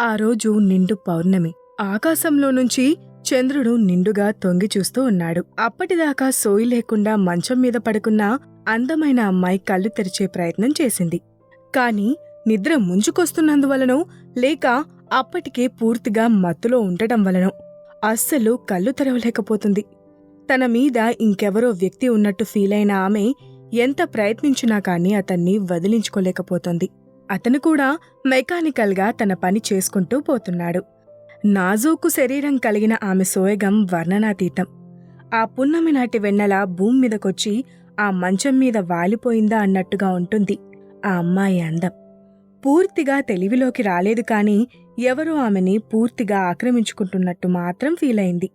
ఆ రోజు నిండు పౌర్ణమి. ఆకాశంలో నుంచి చంద్రుడు నిండుగా తొంగి చూస్తూ ఉన్నాడు. అప్పటిదాకా సోయి లేకుండా మంచం మీద పడుకున్న అందమైన అమ్మాయి కళ్ళు తెరిచే ప్రయత్నం చేసింది. కాని నిద్ర ముంచుకొస్తున్నందువలనో లేక అప్పటికే పూర్తిగా మత్తులో ఉండటం వలనో అస్సలు కళ్ళు తెరవలేకపోతుంది. తన మీద ఇంకెవరో వ్యక్తి ఉన్నట్టు ఫీలైన ఆమె ఎంత ప్రయత్నించినా కానీ అతన్ని వదిలించుకోలేకపోతుంది. అతను కూడా మెకానికల్గా తన పని చేసుకుంటూ పోతున్నాడు. నాజూకు శరీరం కలిగిన ఆమె సోయగం వర్ణనాతీతం. ఆ పున్నమి నాటి వెన్నెల భూమి మీదకొచ్చి ఆ మంచం మీద వాలిపోయిందా అన్నట్టుగా ఉంటుంది ఆ అమ్మాయి అందం. పూర్తిగా తెలివిలోకి రాలేదు కాని ఎవరో ఆమెని పూర్తిగా ఆక్రమించుకుంటున్నట్టు మాత్రం ఫీల్ అయింది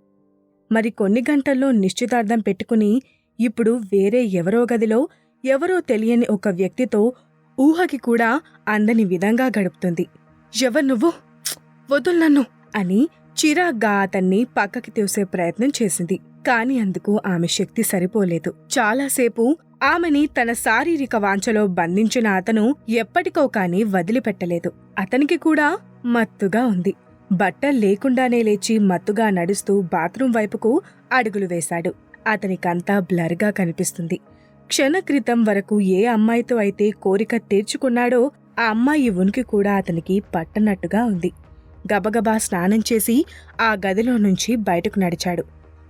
మరి కొన్ని గంటల్లో నిశ్చితార్థం పెట్టుకుని ఇప్పుడు వేరే ఎవరో గదిలో ఎవరో తెలియని ఒక వ్యక్తితో ఊహకి కూడా అందని విధంగా గడుపుతుంది. ఎవరు నువ్వు? వదులు నన్ను! అని చిరాగ్గా అతన్ని పక్కకి తోసే ప్రయత్నం చేసింది. కాని అందుకు ఆమె శక్తి సరిపోలేదు. చాలాసేపు ఆమెని తన శారీరక వాంఛలో బంధించిన అతను ఎప్పటికో కాని వదిలిపెట్టలేదు. అతనికి కూడా మత్తుగా ఉంది. బట్టలు లేకుండానే లేచి మత్తుగా నడుస్తూ బాత్రూం వైపుకు అడుగులు వేశాడు. అతనికంతా బ్లర్గా కనిపిస్తుంది. క్షణక్రితం వరకు ఏ అమ్మాయితో అయితే కోరిక తీర్చుకున్నాడో ఆ అమ్మాయి ఉనికి కూడా అతనికి పట్టనట్టుగా ఉంది. గబగబా స్నానం చేసి ఆ గదిలో నుంచి బయటకు నడిచాడు.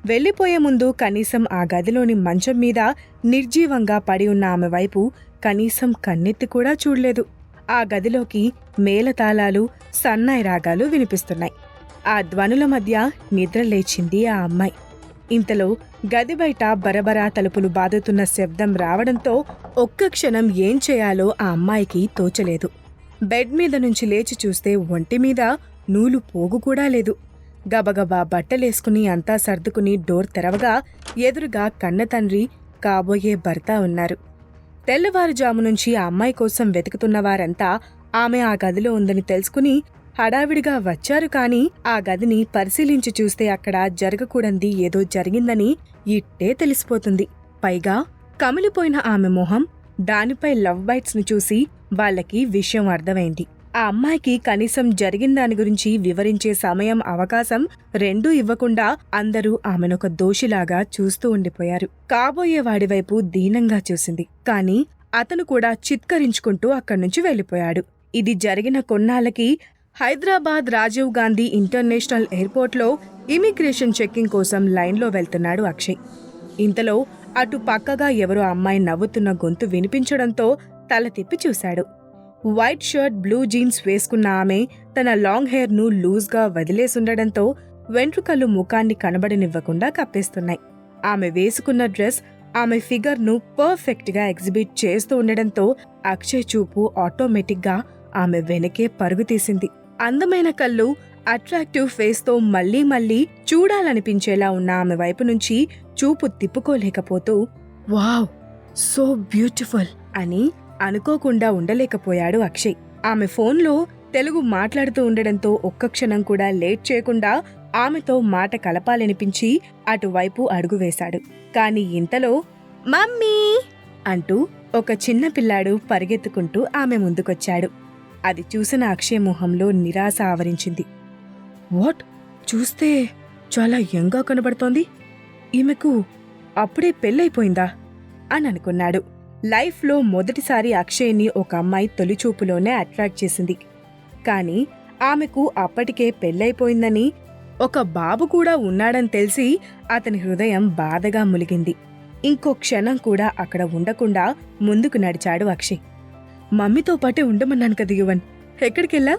వెళ్ళిపోయే ముందు కనీసం ఆ గదిలోని మంచం మీద నిర్జీవంగా పడి ఉన్న ఆమె వైపు కనీసం కన్నెత్తి కూడా చూడలేదు. ఆ గదిలోకి మేళతాళాలు సన్నాయి రాగాలు వినిపిస్తున్నాయి. ఆ ధ్వనుల మధ్య నిద్ర లేచింది ఆ అమ్మాయి. ఇంతలో గది బయట బరబరా తలుపులు బాదుతున్న శబ్దం రావడంతో ఒక్క క్షణం ఏం చేయాలో ఆ అమ్మాయికి తోచలేదు. బెడ్ మీద నుంచి లేచి చూస్తే ఒంటి మీద నూలు పోగు కూడా లేదు. గబగబా బట్టలేసుకుని అంతా సర్దుకుని డోర్ తెరవగా ఎదురుగా కన్న తండ్రి కాబోయే భర్త ఉన్నారు. తెల్లవారుజాము నుంచి ఆ అమ్మాయి కోసం వెతుకుతున్న వారంతా ఆమె ఆ గదిలో ఉందని తెలుసుకుని హడావిడిగా వచ్చారు కాని ఆ గదిని పరిశీలించి చూస్తే అక్కడ జరగకూడంది ఏదో జరిగిందని ఇట్టే తెలిసిపోతుంది. పైగా కమిలిపోయిన ఆమె మొహం దానిపై లవ్ బైట్స్ను చూసి వాళ్ళకి విషయం అర్థమైంది. ఆ అమ్మాయికి కనీసం జరిగిన దాని గురించి వివరించే సమయం అవకాశం రెండూ ఇవ్వకుండా అందరూ ఆమెనొక దోషిలాగా చూస్తూ ఉండిపోయారు. కాబోయే వాడి వైపు దీనంగా చూసింది. కాని అతను కూడా చిత్కరించుకుంటూ అక్కడి నుంచి వెళ్ళిపోయాడు. ఇది జరిగిన కొన్నాళ్ళకి హైదరాబాద్ రాజీవ్ గాంధీ ఇంటర్నేషనల్ ఎయిర్పోర్ట్లో ఇమిగ్రేషన్ చెక్కింగ్ కోసం లైన్లో వెళ్తున్నాడు అక్షయ్. ఇంతలో అటు పక్కగా ఎవరో అమ్మాయి నవ్వుతున్న గొంతు వినిపించడంతో తల తిప్పి చూశాడు. వైట్ షర్ట్ బ్లూ జీన్స్ వేసుకున్న ఆమె తన లాంగ్ హెయిర్ను లూజ్గా వదిలేసుండడంతో వెంట్రుకలు ముఖాన్ని కనబడనివ్వకుండా కప్పేస్తున్నాయి. ఆమె వేసుకున్న డ్రెస్ ఆమె ఫిగర్ను పర్ఫెక్ట్గా ఎగ్జిబిట్ చేస్తూ ఉండడంతో అక్షయ్ చూపు ఆటోమేటిక్గా ఆమె వెనకే పరుగు తీసింది. అందమైన కళ్ళు అట్రాక్టివ్ ఫేస్తో మళ్ళీ మళ్ళీ చూడాలనిపించేలా ఉన్న ఆమె వైపు నుంచి చూపు తిప్పుకోలేకపోతూ వావ్ సో బ్యూటిఫుల్ అని అనుకోకుండా ఉండలేకపోయాడు అక్షయ్. ఆమె ఫోన్లో తెలుగు మాట్లాడుతూ ఉండడంతో ఒక్క క్షణం కూడా లేట్ చేయకుండా ఆమెతో మాట కలపాలనిపించి అటువైపు అడుగు వేశాడు. కాని ఇంతలో మమ్మీ అంటూ ఒక చిన్న పిల్లాడు పరిగెత్తుకుంటూ ఆమె ముందుకొచ్చాడు. అది చూసిన అక్షయ్ మొహంలో నిరాశ ఆవరించింది. వాట్? చూస్తే చాలా యంగా కనబడుతోంది. ఈమెకు అప్పుడే పెళ్ళైపోయిందా? అని అనుకున్నాడు. లైఫ్లో మొదటిసారి అక్షయ్ని ఒక అమ్మాయి తొలిచూపులోనే అట్రాక్ట్ చేసింది. కానీ ఆమెకు అప్పటికే పెళ్ళైపోయిందని ఒక బాబు కూడా ఉన్నాడని తెలిసి అతని హృదయం బాధగా ములిగింది. ఇంకో క్షణం కూడా అక్కడ ఉండకుండా ముందుకు నడిచాడు అక్షయ్. మమ్మీతో పాటే ఉండమన్నాను కదా యువన్. ఎక్కడికెళ్ళా?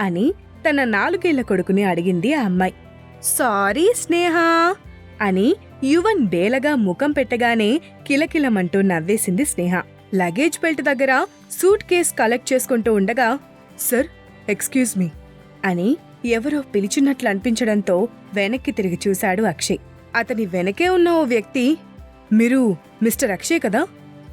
అని తన నాలుగేళ్ళ కొడుకుని అడిగింది ఆ అమ్మాయి. సారీ స్నేహ అని యువన్ బేలగా ముఖం పెట్టగానే కిలకిలమంటూ నవ్వేసింది స్నేహ. లగేజ్ బెల్ట్ దగ్గర సూట్ కేస్ కలెక్ట్ చేసుకుంటూ ఉండగా సర్ ఎక్స్క్యూజ్ మీ అని ఎవరో పిలిచినట్లు అనిపించడంతో వెనక్కి తిరిగి చూశాడు అక్షయ్. అతని వెనకే ఉన్న ఓ వ్యక్తి మీరు మిస్టర్ అక్షయ్ కదా?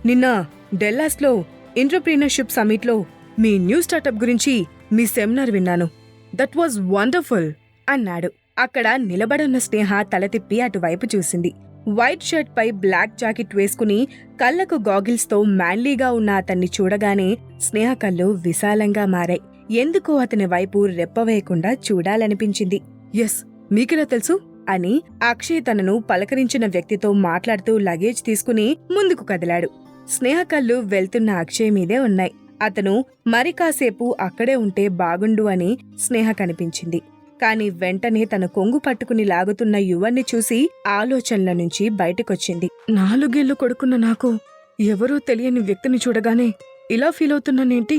నిన్న డెల్లాస్లో ఎంటర్ప్రీనర్షిప్ సమిట్లో మీ న్యూ స్టార్టప్ గురించి మీ సెమినార్ విన్నాను. దట్ వాజ్ వండర్ఫుల్ అన్నాడు. అక్కడ నిలబడున్న స్నేహ తల తిప్పి అటువైపు చూసింది. వైట్ షర్ట్ పై బ్లాక్ జాకెట్ వేసుకుని కళ్ళకు గాగిల్స్తో మ్యాన్లీగా ఉన్న అతన్ని చూడగానే స్నేహ కళ్ళు విశాలంగా మారాయి. ఎందుకో అతని వైపు రెప్పవేయకుండా చూడాలనిపించింది. ఎస్ మీకెలా తెలుసు? అని అక్షయ్ తనను పలకరించిన వ్యక్తితో మాట్లాడుతూ లగేజ్ తీసుకుని ముందుకు కదిలాడు. స్నేహ కళ్ళు వెళ్తున్న అక్షయ్ మీదే ఉన్నాయి. అతను మరి కాసేపు అక్కడే ఉంటే బాగుండు అని స్నేహ కనిపించింది. కాని వెంటనే తన కొంగు పట్టుకుని లాగుతున్న యువన్ని చూసి ఆలోచనల నుంచి బయటకొచ్చింది. నాలుగేళ్ళు కొడుకున్న నాకు ఎవరో తెలియని వ్యక్తిని చూడగానే ఇలా ఫీల్ అవుతున్నానేంటి?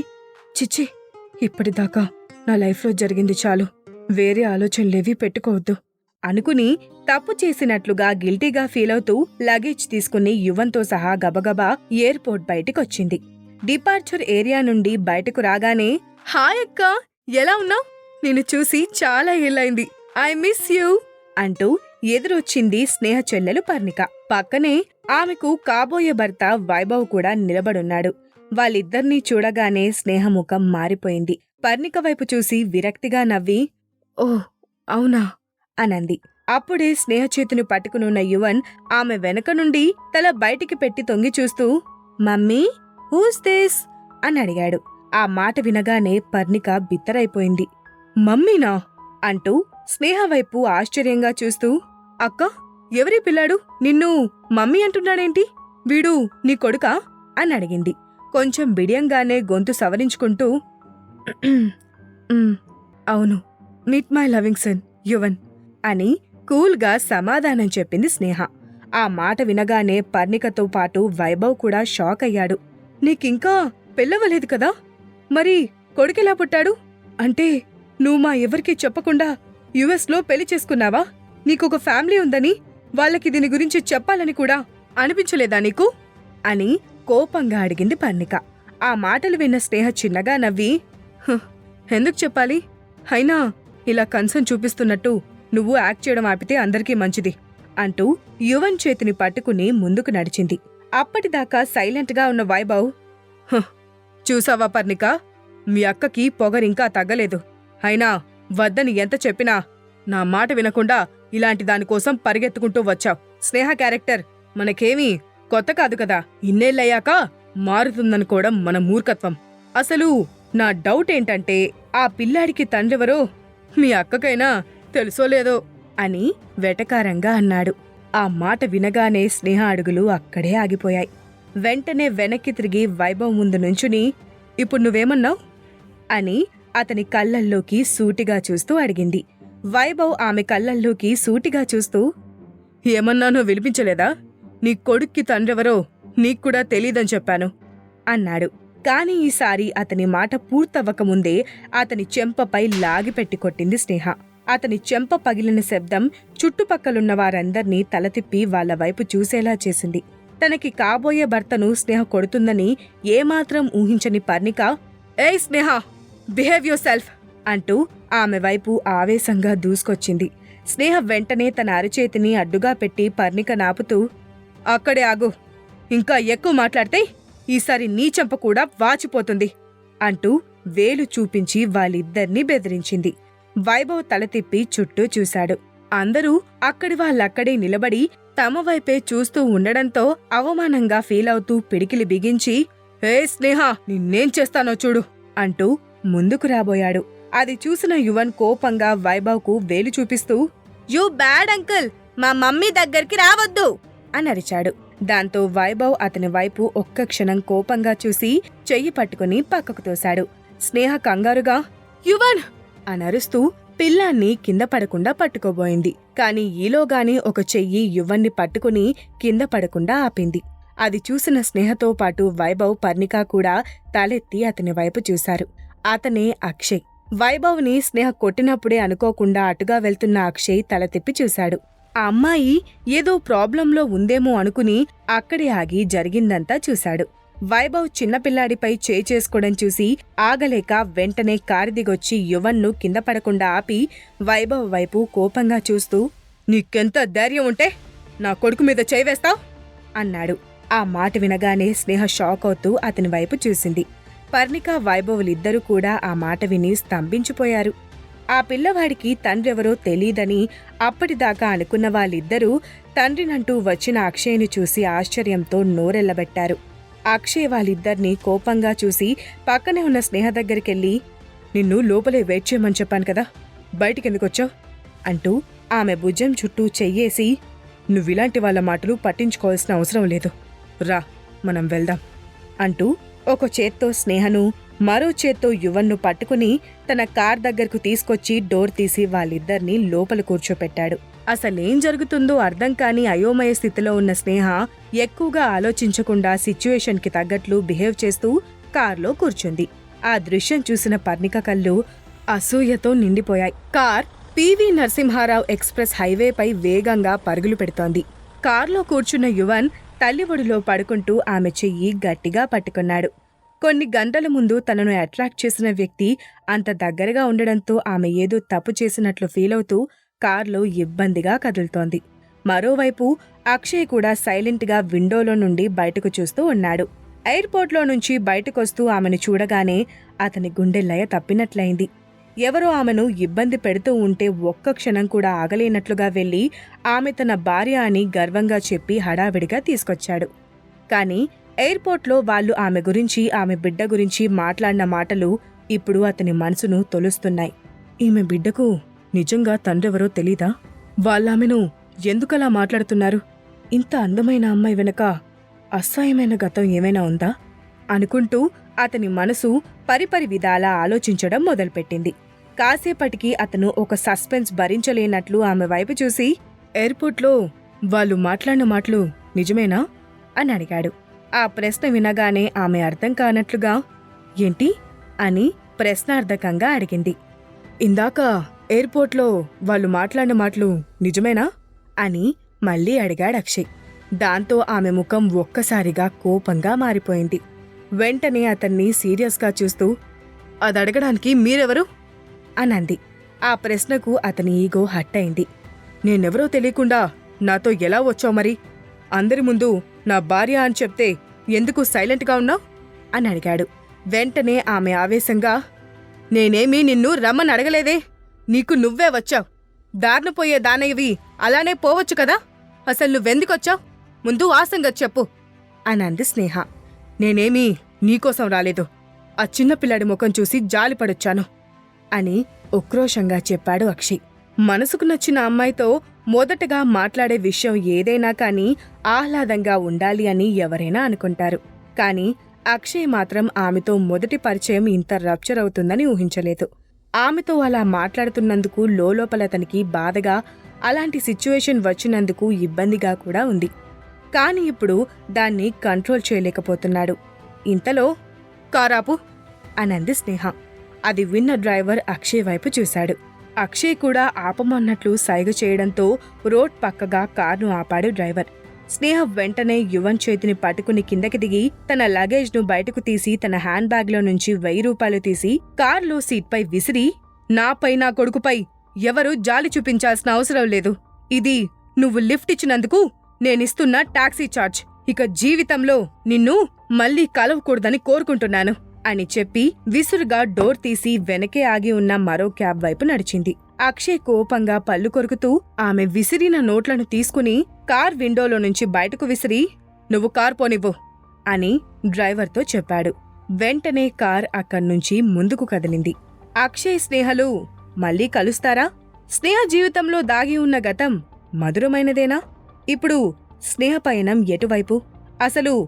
చిచ్చి ఇప్పటిదాకా నా లైఫ్లో జరిగింది చాలు. వేరే ఆలోచనలేవీ పెట్టుకోవద్దు. అనుకుని తప్పు చేసినట్లుగా గిల్టీగా ఫీల్ అవుతూ లగేజ్ తీసుకుని యువంతో సహా గబగబా ఎయిర్పోర్ట్ బయటికొచ్చింది. డిపార్చర్ ఏరియా నుండి బయటకు రాగానే హాయ్ అక్క ఎలా ఉన్నావు? నిన్ను చూసి చాలా ఏళ్ళైంది ఐ మిస్ యూ. అంటూ ఎదురొచ్చింది స్నేహ చెల్లెలు పర్ణిక. పక్కనే ఆమెకు కాబోయే భర్త వైభవ్ కూడా నిలబడున్నాడు. వాళ్ళిద్దర్నీ చూడగానే స్నేహముఖం మారిపోయింది. పర్ణిక వైపు చూసి విరక్తిగా నవ్వి ఓ అవునా? అనంది. అప్పుడే స్నేహ చేతిని పట్టుకునున్న యువన్ ఆమె వెనక నుండి తల బయటికి పెట్టి తొంగి చూస్తూ మమ్మీ హూస్ దిస్ అని అడిగాడు. ఆ మాట వినగానే పర్ణిక బిత్తరైపోయింది. మమ్మీనా? అంటూ స్నేహ వైపు ఆశ్చర్యంగా చూస్తూ అక్క ఎవరి పిల్లాడు? నిన్ను మమ్మీ అంటున్నాడేంటి? వీడు నీ కొడుకా? అని అడిగింది. కొంచెం బిడియంగానే గొంతు సవరించుకుంటూ అవును meet my loving son Yuvan. అని కూల్గా సమాధానం చెప్పింది స్నేహ. ఆ మాట వినగానే పర్ణికతో పాటు వైభవ్ కూడా షాక్ అయ్యాడు. నీకింకా పెళ్ళవలేదు కదా? మరి కొడుకెలా పుట్టాడు? అంటే నువ్వు మా ఎవరికీ చెప్పకుండా యుఎస్లో పెళ్ళి చేసుకున్నావా? నీకొక ఫ్యామిలీ ఉందని వాళ్ళకి దీని గురించి చెప్పాలని కూడా అనిపించలేదా నీకు? అని కోపంగా అడిగింది పర్ణిక. ఆ మాటలు విన్న స్నేహ చిన్నగా నవ్వి ఎందుకు చెప్పాలి? అయినా ఇలా కన్సర్న్ చూపిస్తున్నట్టు నువ్వు యాక్ట్ చేయడం ఆపితే అందరికీ మంచిది అంటూ యువన్ చేతిని పట్టుకుని ముందుకు నడిచింది. అప్పటిదాకా సైలెంట్గా ఉన్న వైభవ్ చూసావా పర్ణిక? మీ అక్కకి పొగరింకా తగ్గలేదు. అయినా వద్దని ఎంత చెప్పినా నా మాట వినకుండా ఇలాంటి దానికోసం పరిగెత్తుకుంటూ వచ్చావు. స్నేహ క్యారెక్టర్ మనకేమీ కొత్త కాదు కదా. ఇన్నేళ్ళయ్యాక మారుతుందనుకోవడం మన మూర్ఖత్వం. అసలు నా డౌట్ ఏంటంటే ఆ పిల్లాడికి తండ్రెవరో? మీ అక్కకైనా తెలుసో లేదో అని వెటకారంగా అన్నాడు. ఆ మాట వినగానే స్నేహ అడుగులు అక్కడే ఆగిపోయాయి. వెంటనే వెనక్కి తిరిగి వైభవ్ ముందు నుంచుని ఇప్పుడు నువ్వేమన్నావ్? అని అతని కళ్ళల్లోకి సూటిగా చూస్తూ అడిగింది. వైభవ్ ఆమె కళ్ళల్లోకి సూటిగా చూస్తూ ఏమన్నానో వినిపించలేదా? నీ కొడుక్కి తండ్రెవరో నీక్కూడా తెలీదని చెప్పాను అన్నాడు. కాని ఈసారి అతని మాట పూర్తవ్వకముందే అతని చెంపపై లాగిపెట్టి కొట్టింది స్నేహ. అతని చెంప పగిలిన శబ్దం చుట్టుపక్కలున్న వారందర్నీ తలతిప్పి వాళ్ళ వైపు చూసేలా చేసింది. తనకి కాబోయే భర్తను స్నేహ కొడుతుందని ఏమాత్రం ఊహించని పర్ణిక ఏయ్ స్నేహ బిహేవ్ యువర్ సెల్ఫ్ అంటూ ఆమె వైపు ఆవేశంగా దూసుకొచ్చింది. స్నేహ వెంటనే తన అరచేతిని అడ్డుగా పెట్టి పర్ణిక నాపుతూ అక్కడే ఆగు ఇంకా ఎక్కువ మాట్లాడితే ఈసారి నీ చెంప కూడా వాచిపోతుంది అంటూ వేలు చూపించి వాళ్ళిద్దరినీ బెదిరించింది. వైభవ్ తల తిప్పి చుట్టూ చూశాడు. అందరూ అక్కడి వాళ్ళక్కడే నిలబడి తమ వైపే చూస్తూ ఉండడంతో అవమానంగా ఫీల్ అవుతూ పిడికిలి బిగించి ఏ స్నేహ నిన్నేం చేస్తానో చూడు అంటూ ముందుకు రాబోయాడు. అది చూసిన యువన్ కోపంగా వైభవ్కు వేలు చూపిస్తూ యూ బ్యాడ్ అంకుల్ మా మమ్మీ దగ్గరికి రావద్దు అని అరిచాడు. దాంతో వైభవ్ అతని వైపు ఒక్క క్షణం కోపంగా చూసి చెయ్యి పట్టుకుని పక్కకు తోశాడు. స్నేహ కంగారుగా యువన్ అనరుస్తూ పిల్లాన్ని కింద పడకుండా పట్టుకోబోయింది. కాని ఈలోగాని ఒక చెయ్యి యువన్ని పట్టుకుని కింద పడకుండా ఆపింది. అది చూసిన స్నేహతో పాటు వైభవ్ పర్ణిక కూడా తలెత్తి అతని వైపు చూశారు. అతనే అక్షయ్. వైభవ్ని స్నేహ కొట్టినప్పుడే అనుకోకుండా అటుగా వెళ్తున్న అక్షయ్ తల తిప్పి చూశాడు. ఆ అమ్మాయి ఏదో ప్రాబ్లంలో ఉందేమో అనుకుని అక్కడే ఆగి జరిగిందంతా చూశాడు. వైభవ్ చిన్నపిల్లాడిపై చేయి చేసుకోవడం చూసి ఆగలేక వెంటనే కారు దిగొచ్చి యువన్ను కింద పడకుండా ఆపి వైభవ్ వైపు కోపంగా చూస్తూ నీకెంత ధైర్యం ఉంటే నా కొడుకు మీద చేయివేస్తావు అన్నాడు. ఆ మాట వినగానే స్నేహ షాక్ అవుతూ అతని వైపు చూసింది. పర్ణిక వైభవులిద్దరూ కూడా ఆ మాట విని స్తంభించిపోయారు. ఆ పిల్లవాడికి తండ్రెవరో తెలీదని అప్పటిదాకా అనుకున్న వాళ్ళిద్దరూ తండ్రినంటూ వచ్చిన అక్షయ్ని చూసి ఆశ్చర్యంతో నోరెళ్ళబెట్టారు అక్షయ్ వాళ్ళిద్దరినీ కోపంగా చూసి పక్కనే ఉన్న స్నేహ దగ్గరికెళ్ళి నిన్ను లోపలే వెయిట్ చేయమని చెప్పాను కదా బయటికెందుకొచ్చావు అంటూ ఆమె భుజం చుట్టూ చెయ్యేసి నువ్విలాంటి వాళ్ళ మాటలు పట్టించుకోవాల్సిన అవసరం లేదు. రా మనం వెళ్దాం. అంటూ ఒక చేత్తో స్నేహను మరో చేత్తో యువన్ను పట్టుకుని తన కార్ దగ్గరకు తీసుకొచ్చి డోర్ తీసి వాళ్ళిద్దరినీ లోపల కూర్చోపెట్టాడు. అసలేం జరుగుతుందో అర్థం కాని అయోమయ స్థితిలో ఉన్న స్నేహ ఎక్కువగా ఆలోచించకుండా సిచ్యువేషన్కి తగ్గట్లు బిహేవ్ చేస్తూ కార్లో కూర్చుంది. ఆ దృశ్యం చూసిన పర్ణిక కళ్ళు అసూయతో నిండిపోయాయి. Car P V Narasimha Rao express హైవేపై వేగంగా పరుగులు పెడుతోంది. కార్లో కూర్చున్న యువన్ తల్లి ఒడిలో పడుకుంటూ ఆమె చెయ్యి గట్టిగా పట్టుకున్నాడు. కొన్ని గంటల ముందు తనను అట్రాక్ట్ చేసిన వ్యక్తి అంత దగ్గరగా ఉండడంతో ఆమె ఏదో తప్పు చేసినట్లు ఫీలవుతూ కార్లో ఇబ్బందిగా కదులుతోంది. మరోవైపు అక్షయ్ కూడా సైలెంట్గా విండోలో నుండి బయటకు చూస్తూ ఉన్నాడు. ఎయిర్పోర్ట్లో నుంచి బయటకొస్తూ ఆమెను చూడగానే అతని గుండె లయ తప్పినట్లయింది. ఎవరో ఆమెను ఇబ్బంది పెడుతూ ఉంటే ఒక్క క్షణం కూడా ఆగలేనట్లుగా వెళ్ళి ఆమె తన భార్య అని గర్వంగా చెప్పి హడావిడిగా తీసుకొచ్చాడు. కానీ ఎయిర్పోర్ట్లో వాళ్ళు ఆమె గురించి ఆమె బిడ్డ గురించి మాట్లాడిన మాటలు ఇప్పుడు అతని మనసును తొలుస్తున్నాయి. ఈమె బిడ్డకు నిజంగా తండ్రెవరో తెలీదా? వాళ్ళామెను ఎందుకలా మాట్లాడుతున్నారు? ఇంత అందమైన అమ్మాయి వెనక అసహ్యమైన గతం ఏమైనా ఉందా? అనుకుంటూ అతని మనసు పరిపరి విధాలా ఆలోచించడం మొదలుపెట్టింది. కాసేపటికి అతను ఒక సస్పెన్స్ భరించలేనట్లు ఆమె వైపు చూసి ఎయిర్పోర్ట్లో వాళ్ళు మాట్లాడిన మాటలు నిజమేనా? అని అడిగాడు. ఆ ప్రశ్న వినగానే ఆమె అర్థం కానట్లుగా ఏంటి? అని ప్రశ్నార్థకంగా అడిగింది. ఇందాక ఎయిర్పోర్ట్లో వాళ్ళు మాట్లాడిన మాటలు నిజమేనా? అని మళ్ళీ అడిగాడు అక్షయ్. దాంతో ఆమె ముఖం ఒక్కసారిగా కోపంగా మారిపోయింది. వెంటనే అతన్ని సీరియస్గా చూస్తూ అది అడగడానికి మీరెవరు? అనంది. ఆ ప్రశ్నకు అతని ఈగో హట్ అయింది. నేనెవరో తెలియకుండా నాతో ఎలా వచ్చావు మరి? అందరి ముందు నా భార్య అని చెప్తే ఎందుకు సైలెంట్గా ఉన్నావు? అని అడిగాడు. వెంటనే ఆమె ఆవేశంగా నేనేమీ నిన్ను రమ్మని అడగలేదే? నీకు నువ్వే వచ్చావు. దారిన పోయే దానయ్యవి అలానే పోవచ్చు కదా? అసలు నువ్వెందుకొచ్చావు? ముందు ఆసంగా చెప్పు అనంది స్నేహ. నేనేమీ నీకోసం రాలేదు. ఆ చిన్నపిల్లాడి ముఖం చూసి జాలిపడొచ్చాను అని ఉక్రోషంగా చెప్పాడు అక్షయ్ మనసుకు నచ్చిన అమ్మాయితో మొదటగా మాట్లాడే విషయం ఏదైనా కానీ ఆహ్లాదంగా ఉండాలి అని ఎవరైనా అనుకుంటారు. కానీ అక్షయ్ మాత్రం ఆమెతో మొదటి పరిచయం ఇంత రప్చర్ అవుతుందని ఊహించలేదు. ఆమెతో అలా మాట్లాడుతున్నందుకు లోపల అతనికి బాధగా అలాంటి సిచ్యువేషన్ వచ్చినందుకు ఇబ్బందిగా కూడా ఉంది. కానీ ఇప్పుడు దాన్ని కంట్రోల్ చేయలేకపోతున్నాడు. ఇంతలో కారాపు అనంది స్నేహ. అది విన్న డ్రైవర్ అక్షయ్ వైపు చూశాడు. అక్షయ్ కూడా ఆపమన్నట్లు సైగ చేయడంతో రోడ్ పక్కగా కారును ఆపాడు డ్రైవర్. స్నేహ వెంటనే యువన్ చేతిని పట్టుకుని కిందకి దిగి తన లగేజ్ను బయటకు తీసి తన హ్యాండ్ బ్యాగ్లో నుంచి వెయ్యి రూపాయలు తీసి కార్లో సీట్పై విసిరి నాపై నా కొడుకుపై ఎవరు జాలి చూపించాల్సిన అవసరం లేదు. ఇది నువ్వు లిఫ్ట్ ఇచ్చినందుకు నేనిస్తున్న టాక్సీ చార్జ్. ఇక జీవితంలో నిన్ను మళ్ళీ కలవకూడదని కోరుకుంటున్నాను అని చెప్పి విసురుగా డోర్ తీసి వెనకే ఆగి ఉన్న మరో క్యాబ్ వైపు నడిచింది. అక్షయ్ కోపంగా పళ్ళు కొరుకుతూ ఆమె విసిరిన నోట్లను తీసుకుని కార్ విండోలో నుంచి బయటకు విసిరి నువ్వు కార్ పోనివ్వు అని డ్రైవర్తో చెప్పాడు. వెంటనే కార్ అక్కడ్నుంచి ముందుకు కదిలింది. అక్షయ్ స్నేహలు మళ్ళీ కలుస్తారా? స్నేహ జీవితంలో దాగి ఉన్న గతం మధురమైనదేనా? ఇప్పుడు స్నేహ పయనం ఎటువైపు? అసలు